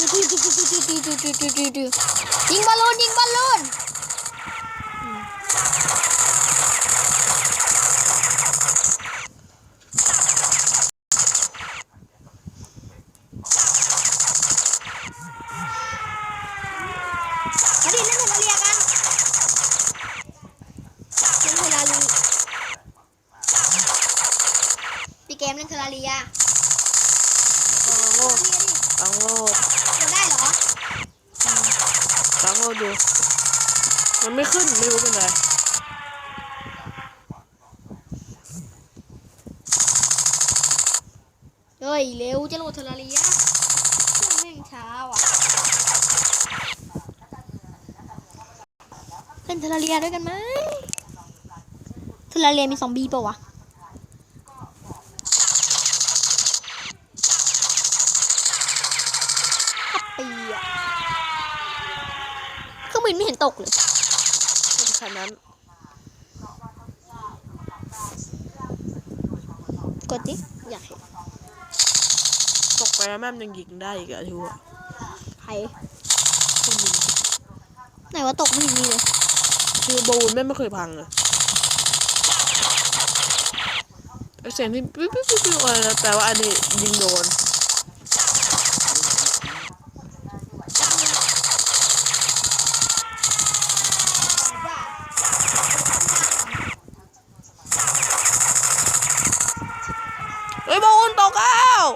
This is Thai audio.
ยิงบอลลูนยิงบอลลูนมาดิเล่นเทอร์เรียกันเล่นเทอร์เรียพี่เกมเล่นเทอร์เรียอ๋อโง่ ตังโง่เราได้เหรอตังโง่ดู มันไม่ขึ้นไม่รู้เป็นไรเฮ้ยเร็วจะโหลดเทอร์เรียเครื่องแม่งช้าว่ะเล่นเทอร์เรียด้วยกันไหมเทอร์เรียมีซอมบี้ปะวะขับ ปีอะเครื่องบินไม่เห็นตกเลยขนาดนั้น กดดิอยากเห็นตกไปแล้วแม่มนยังยิงได้อีกอะทิวอะใครเครื่องบินไหนว่าตกไม่เห็นมีเลยคือบูนแม่งไม่เคยพังเลยไอเสียงที่ปิ๊บปิ๊บปิ๊บปิ๊บอะไรนะแต่ว่าอันนี้ยิงโดน ว้าว